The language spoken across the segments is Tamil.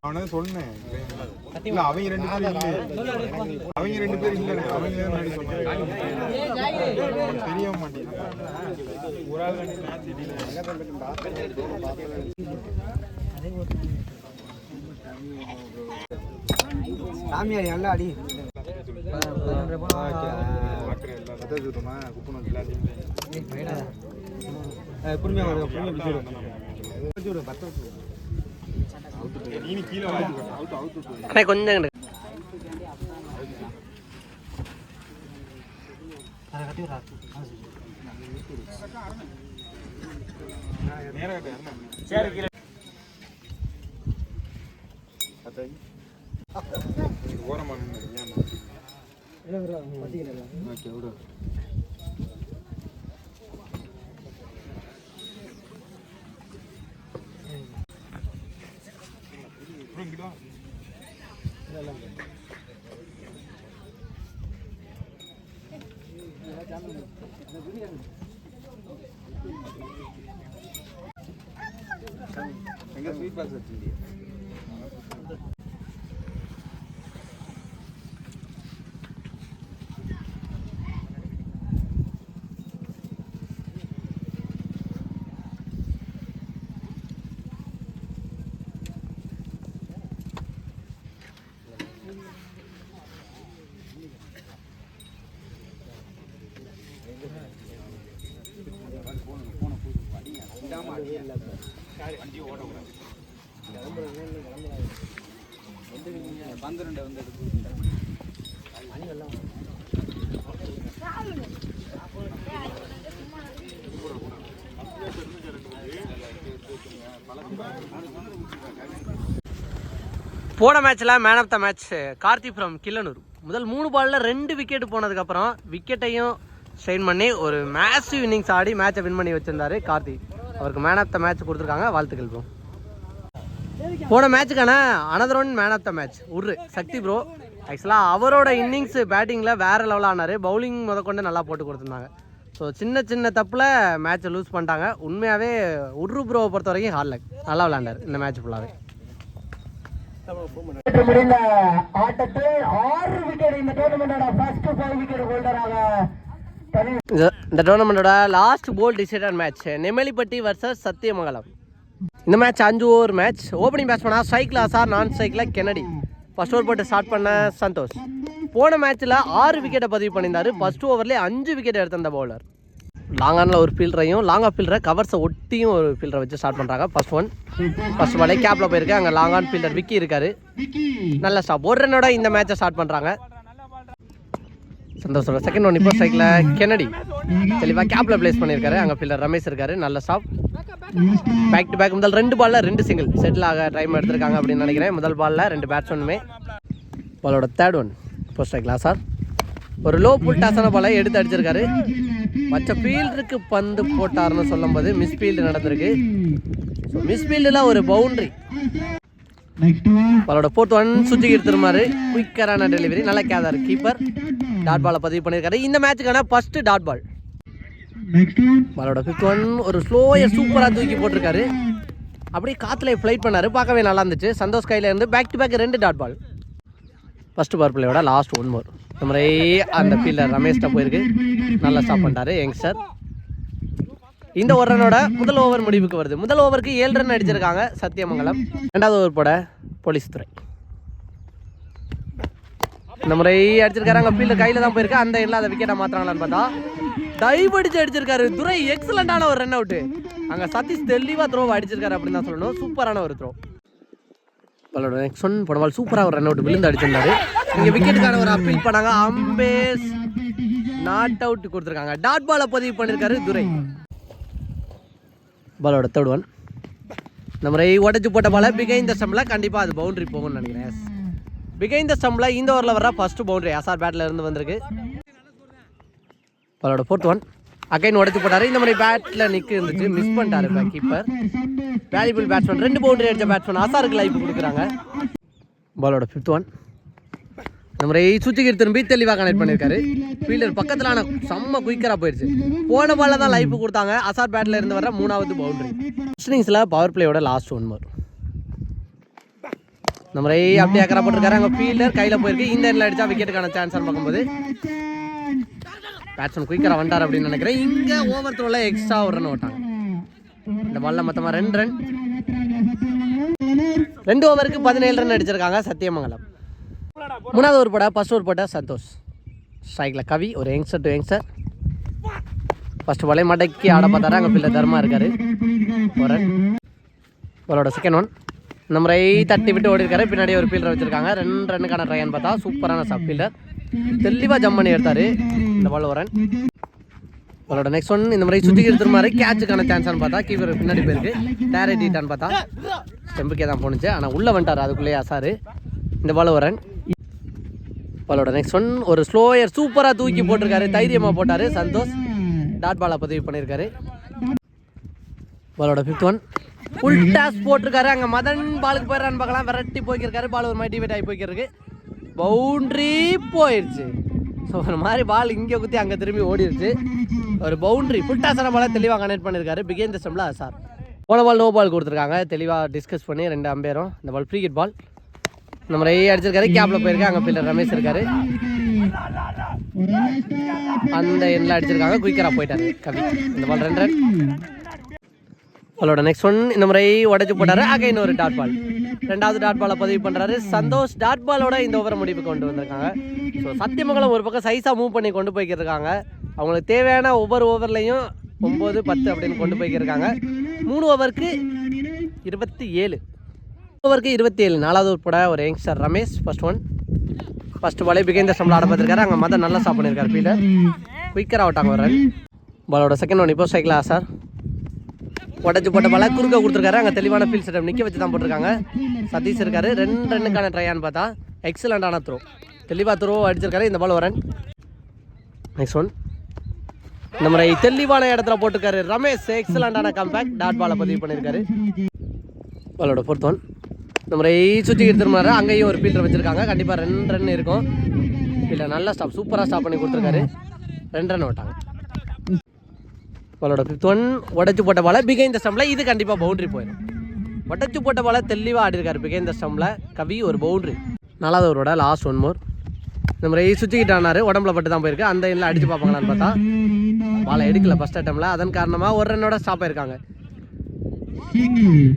அவனை சொன்னேன். இல்ல அவங்க ரெண்டு பேரும் இல்ல. அவங்க ரெண்டு பேரும் இல்ல. அவங்க தெரிய மாட்டேங்குது ஒரு ஆள் ரெண்டு மேட்ச் சாமியார் நல்லா அடி. பொறுமையாக வாங்க அண்ணே கொஞ்சம் இங்கிட்டு. ஓரமா ஏமா ஓகே விடு எங்க ஸ்வீட் வண்டி வச்சிருந்தீங்க பந்திரண்டு வந்து போன மேட்ச்சில் man of the match Karthi from Killanur முதல் மூணு பாலில் ரெண்டு விக்கெட் போனதுக்கப்புறம் விக்கெட்டையும் ஸ்ட்ரெயின் பண்ணி ஒரு மேசிவ் இன்னிங்ஸ் ஆடி மேட்சை வின் பண்ணி வச்சுருந்தாரு கார்த்தி. அவருக்கு மேன் ஆஃப் த மேட்ச் கொடுத்துருக்காங்க. வாழ்த்துக்கள் ப்ரோ போன மேட்ச்சுக்கான another one man of the match உரு சக்தி ப்ரோ ஆக்சுவலாக அவரோட இன்னிங்ஸ் பேட்டிங்கில் வேறு லெவலாக ஆனார். பவுலிங் முதற்கொண்டு நல்லா போட்டு கொடுத்துருந்தாங்க. ஸோ சின்ன சின்ன தப்பில் மேட்ச்சை லூஸ் பண்ணிட்டாங்க. உண்மையாகவே உரு ப்ரோவை பொறுத்த வரைக்கும் ஹார்ட் லக் நல்லா விளாண்டார் இந்த மேட்ச் ஃபுல்லாகவே முடிந்த ஆட்டத்தில் ஆறு விக்கெட் இந்த டோர்னமெண்டோட ஃபர்ஸ்ட் ஃபைவ் விக்கெட் ஹோல்டராக பதிவு இந்த இந்த டோர்னமெண்ட்டோட லாஸ்ட் போல் டிசைடட் மேட்ச் நெமலிப்பட்டி வர்சஸ் சத்தியமங்கலம். இந்த மேட்ச் அஞ்சு ஓவர் மேட்ச் ஓப்பனிங் பேட்ஸ்மனா ஸ்ட்ரைக்கில் அசார் நான் ஸ்ட்ரைக்கில் கெனடி ஃபர்ஸ்ட் ஓவர் போட்டு ஸ்டார்ட் பண்ண சந்தோஷ். போன மேட்ச்சில் ஆறு விக்கெட்டை பதிவு பண்ணியிருந்தாரு. ஃபர்ஸ்ட் ஓவர்லேயே அஞ்சு விக்கெட் எடுத்த அந்த பவுலர் லாங் ஆனில் ஒரு ஃபீல்டரையும் லாங் ஆஃப் ஃபீல்டரை கவர்ஸை ஒட்டியும் ஒரு ஃபீல்டரை வச்சு ஸ்டார்ட் பண்ணுறாங்க ஃபர்ஸ்ட் ஒன் ஃபர்ஸ்ட் பாலே கேப்பில் போயிருக்கு. அங்கே லாங் ஆன் ஃபீல்டர் விக்கி இருக்காரு. நல்ல ஸ்டாப் ஒரு ரன்னோட இந்த மேட்சை ஸ்டார்ட் பண்ணுறாங்க சந்தோஷம். செகண்ட் ஒன் இப்போ சைக்கிள் கெனடி தெளிவாக கேப்பில் ப்ளேஸ் பண்ணியிருக்காரு. அங்கே ஃபீல்டர் ரமேஷ் இருக்காரு. நல்ல ஸ்டாப் பேக் டு பேக் முதல் ரெண்டு பாலில் ரெண்டு சிங்கிள் செட்டில் ஆக டைம் எடுத்திருக்காங்க அப்படின்னு நினைக்கிறேன். முதல் பாலில் ரெண்டு பேட்ஸ்மேனுமே பாலோட தேர்ட் ஒன் இப்போ ஸ்ட்ரைக்லா சார் ஒரு லோ புல் டாஸான பாலை எடுத்து அடிச்சிருக்காரு. மற்ற ஃபீல்டருக்கு பந்து போட்டாருன்னு சொல்லும்போது மிஸ் ஃபீல்டு நடந்திருக்கு. ஸோ மிஸ் ஃபீல்டுலாம் ஒரு பவுண்டரி நெக்ஸ்ட் பாலோட ஃபோர்த் ஒன் சுற்றி எடுத்துருமாரு குயிக்கரான டெலிவரி நல்லா கேதார் கீப்பர் டாட் பாலை பதிவு பண்ணியிருக்காரு. இந்த மேட்சுக்கான ஃபர்ஸ்ட் டாட் பால் நெக்ஸ்ட் பாலோட ஃபிஃப்த் ஒன் ஒரு ஸ்லோயர் சூப்பராக தூக்கி போட்டிருக்காரு. அப்படியே காற்றுல ஃப்ளைட் பண்ணாரு. பார்க்கவே நல்லா இருந்துச்சு. சந்தோஷ் கையில இருந்து பேக் டு பேக் ரெண்டு டாட் பால் ஃபர்ஸ்ட் பவர் பிளேயோட லாஸ்ட் ஒன் மோர் இந்த மாதிரி அந்த ஃபீல்டர் ரமேஷ்ட போயிருக்கு. நல்லா ஸ்டாப் பண்ணிட்டாரு யங்ஸ்டர் இந்த ஒரு ரனோட முதல் ஓவர் முடிவுக்கு வருது. முதல் ஓவருக்கு ஏழு ரன் அடிச்சிருக்காங்க சத்தியமங்கலம். ரெண்டாவது ஓவர் போட போலீஸ் துறை. இந்த முறை அடிச்சிருக்காரு அங்கே ஃபீல்டு கையில் தான் போயிருக்கு. அந்த எண்ணில் அதை விக்கெட்டை மாற்றுறாங்களான்னு பார்த்தா டைவ் அடிச்சு அடிச்சிருக்காரு. துரை எக்ஸலண்டான ஒரு ரன் அவுட்டு அங்கே சதீஷ் தெளிவாக த்ரோ அடிச்சிருக்காரு அப்படின்னு தான் சொல்லணும். சூப்பரான ஒரு த்ரோ பாலோட நெக்ஸ்ட் ஒன் போன பால் சூப்பராக ஒரு ரன் அவுட் விழுந்து அடிச்சிருந்தாரு. இங்கே விக்கெட்டுக்கான ஒரு அப்பீல் பண்ணாங்க. அம்பேஸ் நாட் அவுட் கொடுத்துருக்காங்க. டாட் பாலை பதிவு பண்ணியிருக்காரு துரை. பாலோட தேர்ட் ஒன் இந்த முறை உடச்சி போட்ட பால பிகைந்த ஸ்டம்பில் கண்டிப்பாக அது பவுண்டரி போகும்னு நினைக்கிறேன். பிகைந்த ஸ்டம்பில் இந்த ஓவரில் வர ஃபர்ஸ்ட் பவுண்டரி அசார் பேட்டில் இருந்து வந்திருக்கு. அவரோட ஃபோர்த் ஒன் அகைன் உடச்சி போட்டாரு. இந்த மாதிரி பேட்டில் நிற்க இருந்துச்சு. மிஸ் பண்ணிட்டாரு கீப்பர் வேல்யூபிள் பேட்ஸ்மேன் ரெண்டு பவுண்டரி அடித்த பேட்ஸ்மேன் அசாருக்கு லைஃப் கொடுக்குறாங்க. பாலோட ஃபிஃப்த் ஒன் இந்த மாதிரி சுத்திக்கிட்டு திரும்பி தெளிவாக கனெக்ட் பண்ணியிருக்காரு. ஃபீல்டர் பக்கத்தில் ஆனால் செம்ம குயிக்கராக போயிடுச்சு போன பாலில் தான் லைஃப் கொடுத்தாங்க. அசார் பேட்டில் இருந்து வர மூணாவது பவுண்டரி இன்னிங்ஸில் பவர் பிளேயோட லாஸ்ட் ஒன் வரும் நம்ம ரை அப்படியே அக்கறை போட்டிருக்காரு. அங்கே ஃபீல்டர் கையில் போயிருக்கு. இந்த எண்ணில் அடிச்சா விக்கெட்டுக்கான சான்ஸ் பார்க்கும்போது. பேட்ஸ்மேன் குயிக்கராக வந்தார் அப்படின்னு நினைக்கிறேன். இங்கே ஓவர் த்ரோவில் எக்ஸ்ட்ரா ஒரு ரன் ஓட்டாங்க. இந்த பால்ல மொத்தமாக ரெண்டு ரன் ரெண்டு ஓவருக்கு பதினேழு ரன் அடிச்சிருக்காங்க சத்தியமங்கலம். மூணாவது ஒரு படம் ஃபர்ஸ்ட் ஒரு படம் சந்தோஷ். ஸ்ட்ரைக்கில் கவி ஒரு யங்ஸ்டர் டு யங்ஸ்டர் ஃபர்ஸ்ட் பாலே மடக்கி ஆட பார்த்தாரு. அங்கே பிள்ளை தர்மா இருக்காரு. ஒரு ரன் அவரோட செகண்ட் ஒன் நம்ம ரை தட்டி விட்டு ஓடி இருக்காரு பின்னாடி ஒரு ஃபீல்டர் வச்சிருக்காங்க. ரெண்டு ரன்னுக்கான ட்ரையான்னு பார்த்தா சூப்பரான சப் ஃபீல்டர் தெளிவாக ஜம்ப் பண்ணி எடுத்தாரு. இந்த பால் வரன் அவரோட நெக்ஸ்ட் ஒன் இந்த மாதிரி சுற்றி இருக்கிற மாதிரி கேட்சுக்கான சான்ஸ்னு பார்த்தா கீப்பர் பின்னாடி போயிருக்கு. டேரட் பார்த்தா ஸ்டெம்புக்கே தான் போணுச்சு. ஆனால் உள்ளே வந்துட்டார். அதுக்குள்ளேயே அசாரு. இந்த பால் வரன் பாலோட நெக்ஸ்ட் ஒன் ஒரு ஸ்லோயர் சூப்பராக தூக்கி போட்டிருக்காரு. தைரியமாக போட்டார். சந்தோஷ். டாட் பாலை பதிவு பண்ணியிருக்காரு. பாலோட ஃபிஃப்த் ஒன் ஃபுல் டாஸ் போட்டிருக்காரு. அங்கே மதன் பாலுக்கு போயிடறான்னு பார்க்கலாம் விரட்டி போய்க்கிருக்காரு. பால் ஒரு மாதிரி டிவைட் ஆகி போய்க்கிருக்கு. பவுண்ட்ரி போயிடுச்சு ஸோ ஒரு மாதிரி பால் இங்கே குத்தி அங்கே திரும்பி ஓடிடுச்சு ஒரு பவுண்ட்ரி ஃபுல் டாஸான பாலை தெளிவாக கனெக்ட் பண்ணியிருக்காரு பிகேன் தசம்ல சார் போன பால் நோ பால் கொடுத்துருக்காங்க. தெளிவாக டிஸ்கஸ் பண்ணி ரெண்டு அம்பேரும். இந்த பால் ஃப்ரீ கிட் பால் நம்ம ரை அடிச்சிருக்காரு. கேப்ல போயிருக்கு. அங்கே ஃபீல்டர் ரமேஷ் இருக்காரு. அந்த எண்ணில் அடிச்சிருக்காங்க. குயிக்கராக போயிட்டாரு. கவி. இந்த பால் ரெண்டு ரன் அவளோட நெக்ஸ்ட் ஒன் இந்த முறை உடச்சு போட்டாரு. ஆக ஒரு டாட் பால் ரெண்டாவது டாட் பாலை பதிவு பண்ணுறாரு சந்தோஷ் டாட் பாலோட இந்த ஓவரை முடிவு கொண்டு வந்திருக்காங்க. ஸோ சத்தியமங்கலம் ஒரு பக்கம் சைஸாக மூவ் பண்ணி கொண்டு போய்க்கிருக்காங்க அவங்களுக்கு தேவையான ஒவ்வொரு ஓவர்லையும் ஒம்பது பத்து அப்படின்னு கொண்டு போய்க்கிருக்காங்க மூணு ஓவருக்கு இருபத்தி ஏழு. ஓவருக்கு இருபத்தி ஏழு. நாலாவது உட்பட ஒரு youngster Ramesh first one first பாலே பிகேந்த சம்பளம் ஆட பார்த்துருக்காரு. அங்கே மதம் நல்லா சாப்பிட்ருக்காரு பீலர் குயிக்கர் குயிக்கராக விட்டாங்க ஒரு ரன் பாலோட செகண்ட் ஒன் இப்போ சைக்கிளா சார் உடச்சு போட்ட பால குறுக்க கொடுத்துருக்காரு. அங்கே தெளிவான ஃபீல் செட்டப் நிற்க வச்சு தான் போட்டிருக்காங்க. சதீஷ் இருக்காரு. ரெண்டு ரன்னுக்கான ட்ரையான்னு பார்த்தா எக்ஸலண்டான த்ரோ தெளிவாக த்ரோ அடிச்சிருக்காரு. இந்த பால் வரன் ரன். நெக்ஸ்ட் ஒன் இந்த முறை தெளிவான இடத்துல போட்டிருக்காரு ரமேஷ். எக்ஸலண்டான கம்பேக் டாட் பாலை பதிவு பண்ணியிருக்காரு. பாலோட ஃபோர்த் ஒன் இந்த முறை சுற்றி எடுத்துருமாரு அங்கேயும் ஒரு ஃபீல்டர் வச்சிருக்காங்க. கண்டிப்பாக ரெண்டு ரன் இருக்கும். இல்லை நல்லா ஸ்டாப் சூப்பராக ஸ்டாப் பண்ணி கொடுத்துருக்காரு. ரெண்டு ரன் விட்டாங்க பாலோட ஃபிஃப்த் ஒன் உடச்சு போட்ட பால பிகைந்த ஸ்டம்பில் இது கண்டிப்பாக பவுண்ட்ரி போயிடும் உடச்சு போட்ட பால தெளிவாக ஆடிருக்காரு பிகைந்த ஸ்டம்பில் கவி ஒரு பவுண்ட்ரி நாலாவது ஓவரோட லாஸ்ட் ஒன் மோர் இந்த மாதிரி சுற்றிக்கிட்டு உடம்புல பட்டு தான் போயிருக்கு. அந்த எண்ணில் அடிச்சு பார்ப்பாங்களான்னு பார்த்தா பாலை எடுக்கல ஃபஸ்ட் அட்டம்ல அதன் காரணமாக ஒரு ரன்னோட ஸ்டாப் ஆயிருக்காங்க.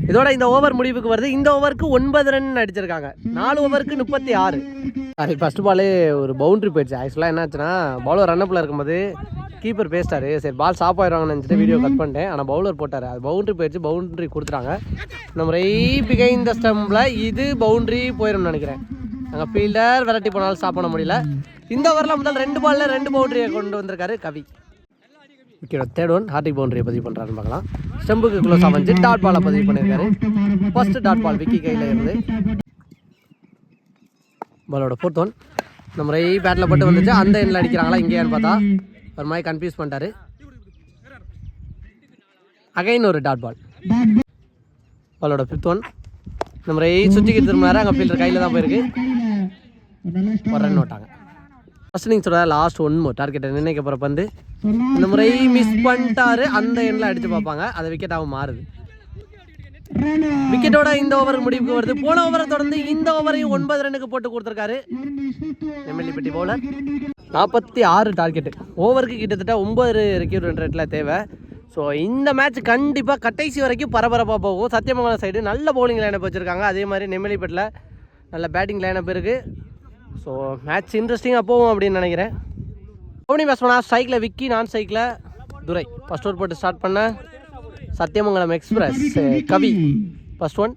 இதோட இந்த ஓவர் முடிவுக்கு வருது. இந்த ஓவருக்கு ஒன்பது ரன் அடிச்சிருக்காங்க. நாலு ஓவருக்கு முப்பத்தி ஆறு. சாரி ஃபர்ஸ்ட் பாலே ஒரு பவுண்டரி போயிடுச்சு. ஆக்சுவலாக என்னாச்சுன்னா பவுலர் ரன்னப்பில் இருக்கும்போது கீப்பர் பேசிட்டாரு. சரி பால் ஸ்டாப் ஆயிடுவாங்கன்னு நினச்சிட்டு வீடியோ கட் பண்ணிட்டேன். ஆனால் பவுலர் போட்டார். அது பவுண்டரி போயிடுச்சு. பவுண்டரி கொடுத்துட்டாங்க. நம்ம ரை பிகைந்த ஸ்டம்பில் இது பவுண்டரி போயிடும்னு நினைக்கிறேன். அங்கே ஃபீல்டர் விரட்டி போனாலும் ஸ்டாப் பண்ண முடியல. இந்த ஓவரில் முதல் ரெண்டு பாலில் ரெண்டு பவுண்டரியை கொண்டு வந்திருக்காரு Kavi. Wicket third one Hardik பவுண்டரியை பதிவு பண்ணுறாருன்னு பார்க்கலாம். ஸ்டெம்புக்கு க்ளோஸ் அமைஞ்சு டாட் பாலை பதிவு பண்ணியிருக்காரு. ஃபர்ஸ்ட் டாட் பால் விக்கி கையில் இருந்து. பாலோட ஃபோர்த் ஒன் நம்ம ரை பேட்டில் போட்டு வந்துச்சு. அந்த எண்ணில் அடிக்கிறாங்களா இங்கேயான்னு பார்த்தா ஒரு மாதிரி கன்ஃபியூஸ் பண்ணிட்டாரு. அகைன் ஒரு டாட் பால். பாலோட ஃபிஃப்த் ஒன் நம்ம ரை சுற்றிக்கிட்டு திரும்பினாரு. அங்கே ஃபீல்டர் கையில் தான் போயிருக்கு. ஒரு ரன் விட்டாங்க. ஃபர்ஸ்ட் லாஸ்ட் ஒன் மோ டார்கெட்டை நினைக்க போகிற பந்து? இந்த முறை மிஸ் பண்ணிட்டாரு. அந்த எண்ணில் அடிச்சு பார்ப்பாங்க. அது விக்கெட்டாகவும் மாறுது. விக்கெட்டோட இந்த ஓவர் முடிவுக்கு வருது. போன ஓவரை தொடர்ந்து இந்த ஓவரையும் ஒன்பது ரன்னுக்கு போட்டு கொடுத்துருக்காரு. எம்எல்ஏ பவுலர் நாற்பத்தி ஆறு டார்கெட்டு ஓவருக்கு கிட்டத்தட்ட ஒன்பது ரெக்யூர்மெண்ட் ரேட்டில் தேவை. ஸோ இந்த மேட்ச் கண்டிப்பாக கடைசி வரைக்கும் பரபரப்பாக போகும். சத்தியமங்கலம் சைடு நல்ல பவுலிங் லைனப் வச்சுருக்காங்க. அதே மாதிரி நெம்மலிப்பேட்டில் நல்ல பேட்டிங் லைனப் இருக்குது ஸோ மேட்ச் இன்ட்ரெஸ்டிங்காக போகும் அப்படின்னு நினைக்கிறேன். ஓப்பனிங் பேட்ஸ்மேனா ஸ்ட்ரைக்கில் விக்கி நான் ஸ்ட்ரைக்கில் துரை. ஃபர்ஸ்ட் ஓவர் போட்டு ஸ்டார்ட் பண்ண Sathyamangalam express Kavi. First one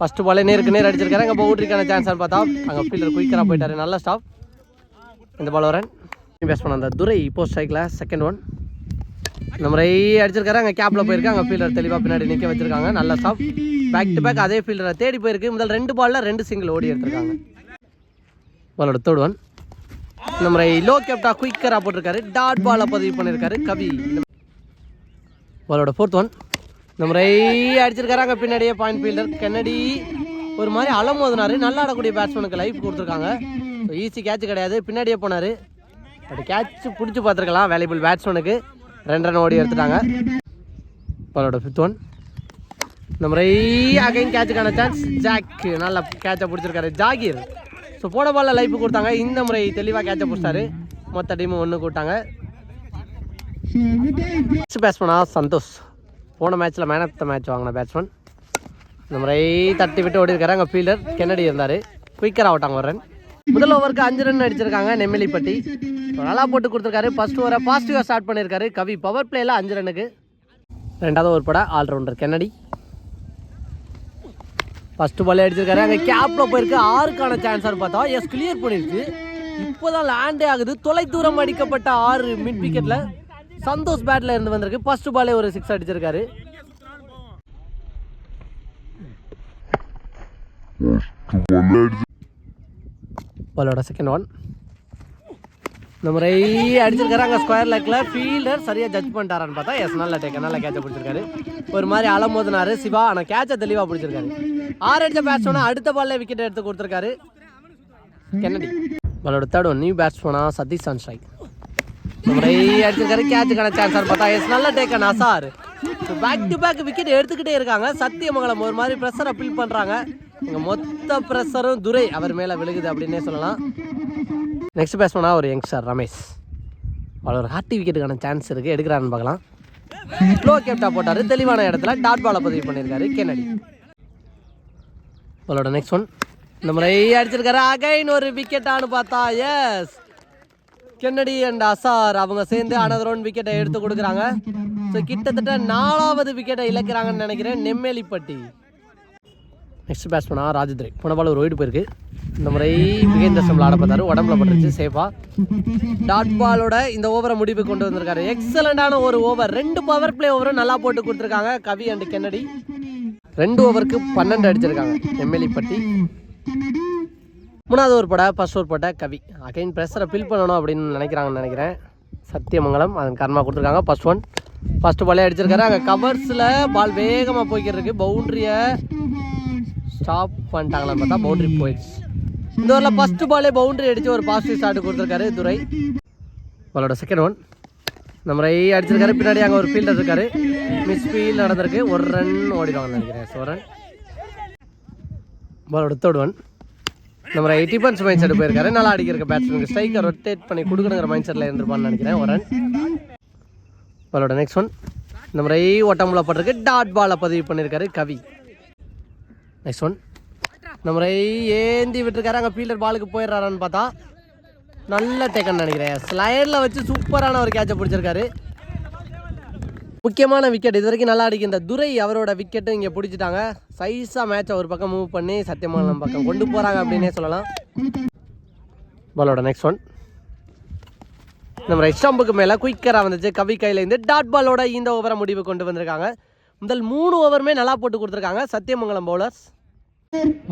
first பாலே நேருக்கு நேர் அடிச்சிருக்காரு. அங்கே பவுண்டரிக்கான சான்ஸ் பார்த்தா அங்கே ஃபீல்டர் குயிக்கராக போயிட்டாரு. நல்ல ஸ்டாப் இந்த பால் வரேன் பேஸ் பண்ண அந்த துரை இப்போ ஸ்ட்ரைக்கில் செகண்ட் ஒன் இந்த முறை அடிச்சிருக்காரு அங்கே கேப்பில் போயிருக்கு அங்கே ஃபீல்டர் தெளிவாக பின்னாடி நிற்க வச்சிருக்காங்க. நல்ல ஸ்டாப் பேக் டு பேக் அதே ஃபீல்டரை தேடி போயிருக்கு. முதல் ரெண்டு பாலில் ரெண்டு சிங்கிள் ஓடி எடுத்திருக்காங்க. பாலோட தேர்ட் ஒன் இந்த முறை லோ கேப்டா குயிக்கராக போட்டிருக்காரு. டாட் பாலை பதிவு பண்ணியிருக்காரு கவி. பாலோட ஃபோர்த் ஒன் இந்த முறை அடிச்சிருக்காரு அங்கே பின்னாடியே பாயிண்ட் ஃபீல்டர் கென்னடி ஒரு மாதிரி அலம் மோதினாரு நல்லா ஆடக்கூடிய பேட்ஸ்மேனுக்கு லைஃப் கொடுத்துருக்காங்க. ஸோ ஈஸி கேட்ச் கிடையாது. பின்னாடியே போனார். பட் கேட்ச் பிடிச்சி பார்த்துருக்கலாம். வேலைபிள் பேட்ஸ்மேனுக்கு ரெண்டு ரன் ஓடி எடுத்துட்டாங்க. பாலோட ஃபிஃப்த் ஒன் இந்த முறை அகைன் கேட்சுக்கான சான்ஸ் ஜாக் நல்லா கேட்சை பிடிச்சிருக்காரு. ஜாகீர். ஸோ போன பாலில் லைஃப் கொடுத்தாங்க. இந்த முறை தெளிவாக கேட்சை பிடிச்சாரு. மொத்த டீமும் ஒன்று கூட்டாங்க நெக்ஸ்ட் பேட்ஸ்மனா சந்தோஷ். போன மேட்ச்சில் மேன் ஆஃப் த மேட்ச் வாங்கின பேட்ஸ்மேன் இந்த முறை தட்டி விட்டு ஓடி இருக்காரு அங்கே ஃபீல்டர் கென்னடி இருந்தார். குயிக்கர் ஆகட்டாங்க ஒரு ரன் முதல் ஓவருக்கு அஞ்சு ரன் அடிச்சிருக்காங்க நெம்மிலிப்பட்டி நல்லா போட்டு கொடுத்துருக்காரு. ஃபர்ஸ்ட் ஓவரை பாசிட்டிவாக ஸ்டார்ட் பண்ணியிருக்காரு கவி பவர் பிளேயில் அஞ்சு ரன்னுக்கு. ரெண்டாவது ஓவர் போட ஆல்ரவுண்டர் கென்னடி. ஃபர்ஸ்ட் பாலே அடிச்சிருக்காரு. அங்கே கேப்பில் போயிருக்கு. ஆறுக்கான சான்ஸார் பார்த்தா எஸ் கிளியர் பண்ணிருச்சு. இப்போதான் லேண்டே ஆகுது. தொலை தூரம் அடிக்கப்பட்ட ஆறு மிட் விக்கெட்டில் சந்தோஷ் பேட்டில் இருந்து வந்திருக்கு. ஃபர்ஸ்ட் பாலே ஒரு சிக்ஸ் அடிச்சிருக்காரு. பாலோட செகண்ட் ஒன் இந்த முறை அடிச்சிருக்காரு அங்கே ஸ்கொயர் லெக்கில் ஃபீல்டர் சரியாக ஜட்ஜ் பண்ணிட்டாரான்னு பார்த்தா எஸ் நல்ல டேக்க நல்ல கேட்சை பிடிச்சிருக்காரு. ஒரு மாதிரி அலம் மோதினாரு சிவா ஆனால் கேட்சை தெளிவாக பிடிச்சிருக்காரு. ஆறு அடித்த பேட்ஸ்மேனா அடுத்த பால்ல விக்கெட் எடுத்து கொடுத்துருக்காரு. கென்னடி நம்மளோட தேர்ட் ஒன் நியூ பேட்ஸ்மேனா சதீஷ் சன்ஸ்ட்ரைக் இந்த முறை அடிச்சிருக்காரு. கேட்சுக்கான சான்ஸ் பார்த்தா எஸ் நல்ல taken Azhar back to back wicket எடுத்துக்கிட்டே இருக்காங்க. சத்தியமங்கலம் ஒரு மாதிரி ப்ரெஷரை ஃபில் பண்ணுறாங்க இங்கே மொத்த ப்ரெஷரும் துரை அவர் மேலே விழுகுது அப்படின்னே சொல்லலாம். நெக்ஸ்ட் பேட்ஸ்மேனா ஒரு யங்ஸ்டர் ரமேஷ். அவ்வளோ ஒரு ஹார்ட்டி விக்கெட்டுக்கான சான்ஸ் இருக்குது எடுக்கிறான்னு பார்க்கலாம். ஸ்லோ கேப்டா போட்டார். தெளிவான இடத்துல டாட் பாலை பதிவு பண்ணியிருக்காரு கென்னடி. அவளோட நெக்ஸ்ட் ஒன் இந்த முறை அடிச்சிருக்காரு. அகைன் ஒரு விக்கெட்டானு பார்த்தா எஸ் கென்னடி அண்ட் அசார் அவங்க சேர்ந்து அனதர் ஒன் விக்கெட்டை எடுத்து கொடுக்குறாங்க. ஸோ கிட்டத்தட்ட நாலாவது விக்கெட்டை இழக்கிறாங்கன்னு நினைக்கிறேன். நெம்மேலிப்பட்டி. நெக்ஸ்ட் பேட்ஸ்மேனா ராஜதுரை போன பால் ஒரு ஒயிட் போயிருக்கு. இந்த முறை மிகுந்த சம்பளம் ஆட பார்த்தாரு. உடம்புல பட்டுருச்சு சேஃபா டாட் பாலோட இந்த ஓவரை முடிவு கொண்டு வந்திருக்காரு. எக்ஸலண்டான ஒரு ஓவர் ரெண்டு பவர் பிளே ஓவரும் நல்லா போட்டு கொடுத்துருக்காங்க கவி அண்ட் கென்னடி. ரெண்டு ஓவருக்கு பன்னெண்டு அடிச்சிருக்காங்க. எம்எல்ஏ மூணாவது ஓவர் போட ஃபர்ஸ்ட் ஓவர் போட்ட கவி. அகைன் ப்ரெஷரை ஃபில் பண்ணணும் அப்படின்னு நினைக்கிறாங்கன்னு நினைக்கிறேன். சத்தியமங்கலம் அதன் கர்மா கொடுத்துருக்காங்க. ஃபர்ஸ்ட் ஒன் ஃபர்ஸ்ட் பாலே அடிச்சிருக்காரு. அங்கே கவர்ஸில் பால் வேகமாக போய்க்கிட்டு இருக்கு. பவுண்ட்ரியை ஸ்டாப் பண்ணிட்டாங்களான்னு பார்த்தா பவுண்டரி போயிடுச்சு இந்த ஊரில் ஃபஸ்ட்டு பாலே பவுண்டரி அடித்து ஒரு பாசிட்டிவ் ஸ்டார்ட் கொடுத்துருக்காரு துரை. அவளோட செகண்ட் ஒன் நம்ம ரை அடிச்சிருக்காரு. பின்னாடி அங்கே ஒரு ஃபீல்டர் இருக்காரு. மிஸ் ஃபீல் நடந்திருக்கு. ஒரு ரன் ஓடிடுவாங்கன்னு நினைக்கிறேன். ஸோ ரன் பாலோட தேர்ட் ஒன் நம்ம ரை டிஃபன்ஸ் மைண்ட் செட் போயிருக்காரு. நல்லா அடிக்கிற பேட்ஸ்மேனுக்கு ஸ்ட்ரைக்கை ரொட்டேட் பண்ணி கொடுக்கணுங்கிற மைண்ட் செட்டில் இருந்திருப்பான்னு நினைக்கிறேன். ஒரு ரன் பாலோட நெக்ஸ்ட் ஒன் நம்ம ஐ ஓட்டமுள்ளப்பட்டிருக்கு டாட் பாலை பதிவு பண்ணியிருக்காரு கவி. நெக்ஸ்ட் ஒன் இந்த முறை ஏந்தி விட்டுருக்காரு. அங்கே ஃபீல்டர் பாலுக்கு போயிடுறாரான்னு பார்த்தா நல்ல டேக்கன் நினைக்கிறேன். ஸ்லைடில் வச்சு சூப்பரான ஒரு கேட்சை பிடிச்சிருக்காரு. முக்கியமான விக்கெட் இது வரைக்கும் நல்லா அடிக்கின்ற துரை அவரோட விக்கெட்டும் இங்கே பிடிச்சிட்டாங்க. சைஸாக மேட்சை ஒரு பக்கம் மூவ் பண்ணி சத்தியமங்கலம் பக்கம் கொண்டு போகிறாங்க அப்படின்னே சொல்லலாம். பாலோட நெக்ஸ்ட் ஒன் நம்ம ரைட் ஸ்டம்புக்கு மேலே குயிக்கராக வந்துச்சு. கவி கையிலேருந்து டாட் பாலோட இந்த ஓவரை முடிவு கொண்டு வந்திருக்காங்க. முதல் மூணு ஓவருமே நல்லா போட்டு கொடுத்துருக்காங்க. சத்தியமங்கலம் பவுலர்ஸ்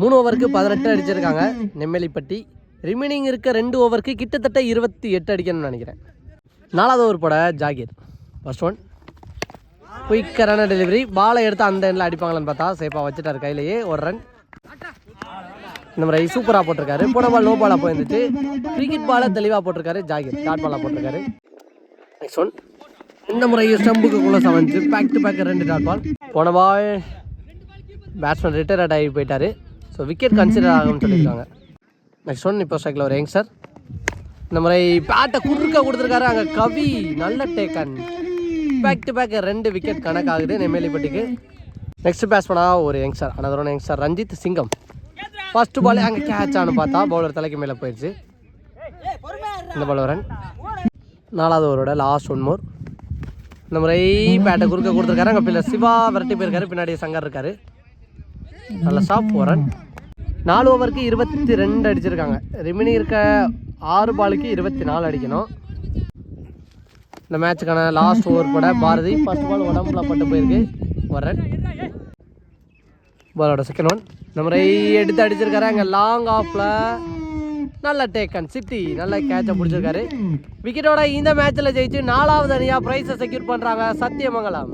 மூணு ஓவருக்கு பதினெட்டு அடிச்சிருக்காங்க. நெம்மேலிப்பட்டி. ரிமைனிங் இருக்க ரெண்டு ஓவருக்கு கிட்டத்தட்ட இருபத்தி எட்டு அடிக்கணும்னு நினைக்கிறேன். நாலாவது ஓவர் போட ஜாகிர். ஃபர்ஸ்ட் ஒன் குயிக்கரான டெலிவரி பாலை எடுத்து அந்த எண்ணில் அடிப்பாங்களான்னு பார்த்தா சேஃபாக வச்சுட்டாரு கையிலேயே. ஒரு ரன் இந்த மாதிரி சூப்பராக போட்டிருக்காரு. போன பால் லோ பாலாக போயிருந்துச்சு. கிரிக்கெட் பாலை தெளிவாக போட்டிருக்காரு ஜாகிர். டாட் பாலாக போட்டிருக்காரு. நெக்ஸ்ட் ஒன் இந்த முறை ஸ்டம்புக்கு குள்ள சமைஞ்சு பேக் டு பேக் ரெண்டு டாட் பால். போன பால் பேட்ஸ்மேன் ரிட்டையர்ட் ஆகி போயிட்டார். ஸோ விக்கெட் கன்சிடர் ஆகும்னு சொல்லியிருக்காங்க. நெக்ஸ்ட் ஒன் இப்போ ஸ்ட்ரைக்கில் ஒரு யங்ஸ்டர் இந்த முறை பேட்டை குறுக்க கொடுத்துருக்காரு. அங்கே கவி நல்ல டேக்கன் பேக் டு பேக் ரெண்டு விக்கெட் கணக்காகுது. நெம்மேலிப்பட்டிக்கு நெக்ஸ்ட் பேட்ஸ்மனாக ஒரு youngster another one youngster Ranjith Singam. First பாலே அங்கே கேட்ச் ஆனு பார்த்தா பவுலர் தலைக்கு மேலே போயிடுச்சு. இந்த பால் ரன் நாலாவது ஓவரோட லாஸ்ட் ஒன் மோர் இந்த முறை பேட்டை குறுக்க கொடுத்துருக்காரு. அங்கே பிள்ளை சிவா விரட்டி போயிருக்காரு. பின்னாடி சங்கர் இருக்காரு. நல்ல ஸ்டாப் ஃபோர் நாலு ஓவருக்கு இருபத்தி ரெண்டு அடிச்சிருக்காங்க. ரிமினி இருக்க ஆறு பாலுக்கு இருபத்தி நாலு அடிக்கணும். இந்த மேட்சுக்கான லாஸ்ட் ஓவர் போட பாரதி ஃபர்ஸ்ட் பால் உடம்புல பட்டு போயிருக்கு. வரன் பாலோட செகண்ட் ஒன் இந்த முறை எடுத்து அடிச்சிருக்காரு. அங்கே லாங் ஆஃபில் நல்ல டேக்கன் சிட்டி நல்ல கேட்சை பிடிச்சிருக்காரு விக்கெட்டோட இந்த மேட்ச்சில் ஜெயிச்சு நாலாவது அணியாக ப்ரைஸை செக்யூர் பண்ணுறாங்க சத்தியமங்கலம்.